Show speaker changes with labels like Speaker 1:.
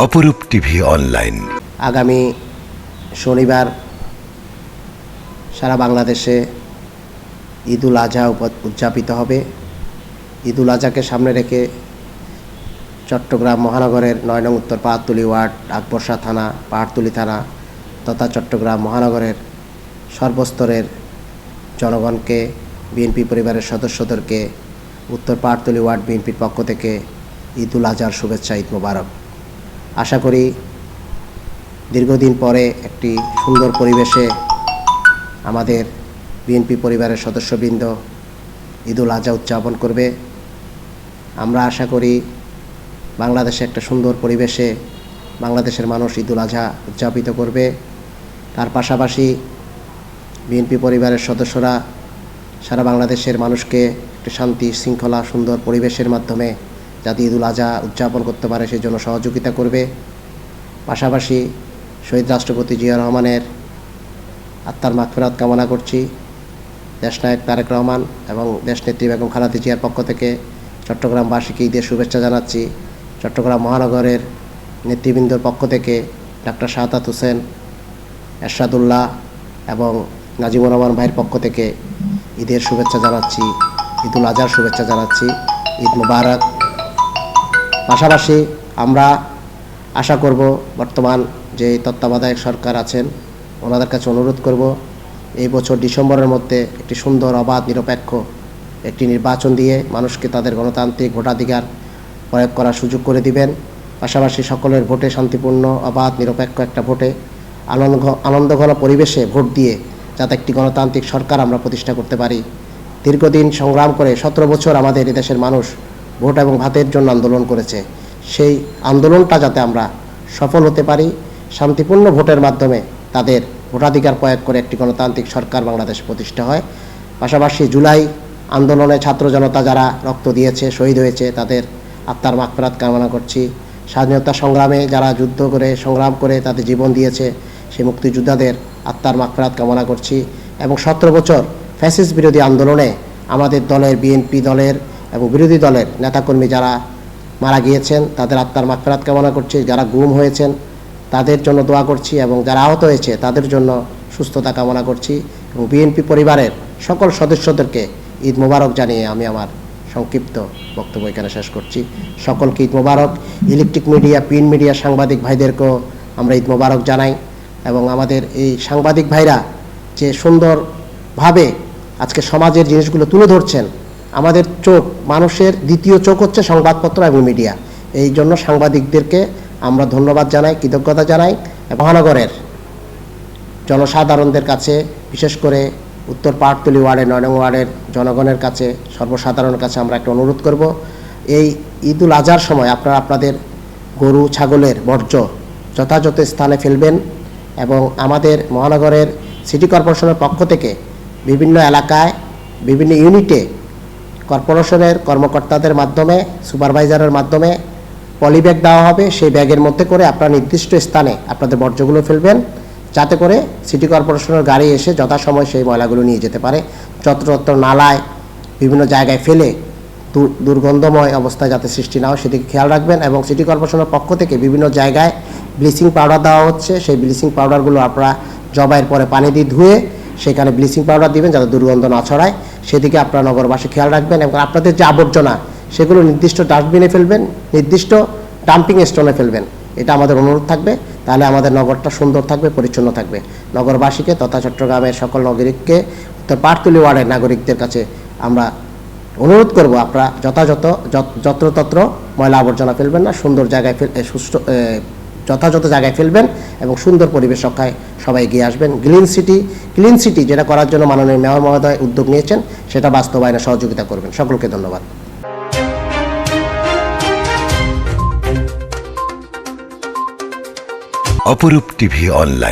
Speaker 1: অপরূপ TV online.
Speaker 2: আগামী শনিবার সারা বাংলাদেশে ঈদুল আজহা উদযাপিত হবে। ঈদুল আজহাকে সামনে রেখে চট্টগ্রাম মহানগরের নয় নং উত্তর পাহাড়তলি ওয়ার্ড আকবরশা থানা, পাহাড়তলি থানা তথা চট্টগ্রাম মহানগরের সর্বস্তরের জনগণকে বিএনপি পরিবারের সদস্যদেরকে, উত্তর পাহাড়তলি ওয়ার্ড বিএনপির পক্ষ থেকে ঈদুল আজহার শুভেচ্ছা, ঈদ মোবারক। আশা করি দীর্ঘদিন পরে একটি সুন্দর পরিবেশে আমাদের বিএনপি পরিবারের সদস্যবৃন্দ ঈদুল আজহা উদযাপন করবে। আমরা আশা করি বাংলাদেশে একটা সুন্দর পরিবেশে বাংলাদেশের মানুষ ঈদুল আজহা উদযাপিত করবে। তার পাশাপাশি বিএনপি পরিবারের সদস্যরা সারা বাংলাদেশের মানুষকে একটি শান্তি, শৃঙ্খলা, সুন্দর পরিবেশের মাধ্যমে যাতে ঈদুল আজহা উদযাপন করতে পারে সেই জন্য সহযোগিতা করবে। পাশাপাশি শহীদ রাষ্ট্রপতি জিয়া রহমানের আত্মার মাগফেরাত কামনা করছি। দেশনায়ক তারেক রহমান এবং দেশনেত্রী বেগম খালাদি জিয়ার পক্ষ থেকে চট্টগ্রামবাসীকে ঈদের শুভেচ্ছা জানাচ্ছি। চট্টগ্রাম মহানগরের নেতৃবৃন্দর পক্ষ থেকে ডাক্তার শাহাদাত হোসেন, এরশাদুল্লাহ এবং নাজিমুর রহমান ভাইয়ের পক্ষ থেকে ঈদের শুভেচ্ছা জানাচ্ছি, ঈদুল আজহার শুভেচ্ছা জানাচ্ছি। ঈদ মুবারক। পাশাপাশি আমরা আশা করব বর্তমান যে তত্ত্বাবধায়ক সরকার আছেন, ওনাদের কাছে অনুরোধ করব এই বছর ডিসেম্বরের মধ্যে একটি সুন্দর, অবাধ, নিরপেক্ষ একটি নির্বাচন দিয়ে মানুষকে তাদের গণতান্ত্রিক ভোটাধিকার প্রয়োগ করার সুযোগ করে দিবেন। পাশাপাশি সকলের ভোটে শান্তিপূর্ণ, অবাধ, নিরপেক্ষ একটা ভোটে আনন্দ, আনন্দঘন পরিবেশে ভোট দিয়ে যাতে একটি গণতান্ত্রিক সরকার আমরা প্রতিষ্ঠা করতে পারি। দীর্ঘদিন সংগ্রাম করে সতেরো বছর আমাদের এদেশের মানুষ ভোট এবং ভাতের জন্য আন্দোলন করেছে। সেই আন্দোলনটা যাতে আমরা সফল হতে পারি, শান্তিপূর্ণ ভোটের মাধ্যমে তাদের ভোটাধিকার প্রয়োগ করে একটি গণতান্ত্রিক সরকার বাংলাদেশ প্রতিষ্ঠা হয়। পাশাপাশি জুলাই আন্দোলনে ছাত্র জনতা যারা রক্ত দিয়েছে, শহীদ হয়েছে, তাদের আত্মার মাগফেরাত কামনা করছি। স্বাধীনতা সংগ্রামে যারা যুদ্ধ করে, সংগ্রাম করে তাদের জীবন দিয়েছে, সেই মুক্তিযোদ্ধাদের আত্মার মাগফেরাত কামনা করছি। এবং সতেরো বছর ফ্যাসিস বিরোধী আন্দোলনে আমাদের দলের বিএনপি দলের এবং বিরোধী দলের নেতাকর্মী যারা মারা গিয়েছেন, তাদের আত্মার মাগফেরাত কামনা করছি, যারা গুম হয়েছেন, তাদের জন্য দোয়া করছি এবং যারা আহত হয়েছে, তাদের জন্য সুস্থতা কামনা করছি এবং বিএনপি পরিবারের সকল সদস্যদেরকে ঈদ মোবারক জানিয়ে আমি আমার সংক্ষিপ্ত বক্তব্য এখানে শেষ করছি। সকলকে ঈদ মোবারক। ইলেকট্রিক মিডিয়া প্রিন্ট মিডিয়া সাংবাদিক ভাইদেরকেও আমরা ঈদ মোবারক জানাই এবং আমাদের এই সাংবাদিক ভাইরা যে সুন্দরভাবে আজকে সমাজের জিনিসগুলো তুলে ধরছেন আমাদের চোখ, মানুষের দ্বিতীয় চোখ হচ্ছে সংবাদপত্র এবং মিডিয়া। এই জন্য সাংবাদিকদেরকে আমরা ধন্যবাদ জানাই, কৃতজ্ঞতা জানাই মহানগরের জনসাধারণদের কাছে, বিশেষ করে উত্তর পাহাড়তলি ওয়ার্ডের নয় ওয়ার্ডের জনগণের কাছে, সর্বসাধারণের কাছে আমরা একটা অনুরোধ করব। এই ঈদুল আজহার সময় আপনারা আপনাদের গরু, ছাগলের বর্জ্য যথাযথ স্থানে ফেলবেন এবং আমাদের মহানগরের সিটি কর্পোরেশনের পক্ষ থেকে বিভিন্ন এলাকায়, বিভিন্ন ইউনিটে কর্পোরেশনের কর্মকর্তাদের মাধ্যমে, সুপারভাইজারের মাধ্যমে পলিব্যাগ দেওয়া হবে। সেই ব্যাগের মধ্যে করে আপনারা নির্দিষ্ট স্থানে আপনাদের বর্জ্যগুলো ফেলবেন। যাতে করে সিটি কর্পোরেশনের গাড়ি এসে যথাসময় সেই ময়লাগুলো নিয়ে যেতে পারে। যত্রতত্র নালায় বিভিন্ন জায়গায় ফেলে দুর্গন্ধময় অবস্থা যাতে সৃষ্টি না হয়, সেদিকে খেয়াল রাখবেন এবং সিটি কর্পোরেশনের পক্ষ থেকে বিভিন্ন জায়গায় ব্লিচিং পাউডার দেওয়া হচ্ছে। সেই ব্লিচিং পাউডারগুলো আপনারা জবাইয়ের পরে পানি দিয়ে ধুয়ে সেখানে ব্লিচিং পাউডার দিবেন যাতে দুর্গন্ধ না ছড়ায়। সেদিকে আপনারা নগরবাসী খেয়াল রাখবেন এবং আপনাদের যে আবর্জনা, সেগুলো নির্দিষ্ট ডাস্টবিনে ফেলবেন, নির্দিষ্ট ডাম্পিং স্টোনে ফেলবেন। এটা আমাদের অনুরোধ থাকবে। তাহলে আমাদের নগরটা সুন্দর থাকবে, পরিচ্ছন্ন থাকবে। নগরবাসীকে তথা চট্টগ্রামের সকল নাগরিককে পাটতুলি ওয়ার্ডের নাগরিকদের কাছে আমরা অনুরোধ করব, আপনারা যথাযথ, যত- যত্রতত্র ময়লা আবর্জনা ফেলবেন না, সুন্দর জায়গায় সুস্থ যথাযথ জায়গায় ফেলবেন এবং সুন্দর পরিবেশ রক্ষায় সবাই এগিয়ে আসবেন। গ্লিন সিটি ক্লিন সিটি যেটা করার জন্য মাননীয় মেয়র মহোদয় উদ্যোগ নিয়েছেন, সেটা বাস্তবায়নে সহযোগিতা করবেন। সকলকে ধন্যবাদ।
Speaker 1: অপরূপ টিভি অনলাইন।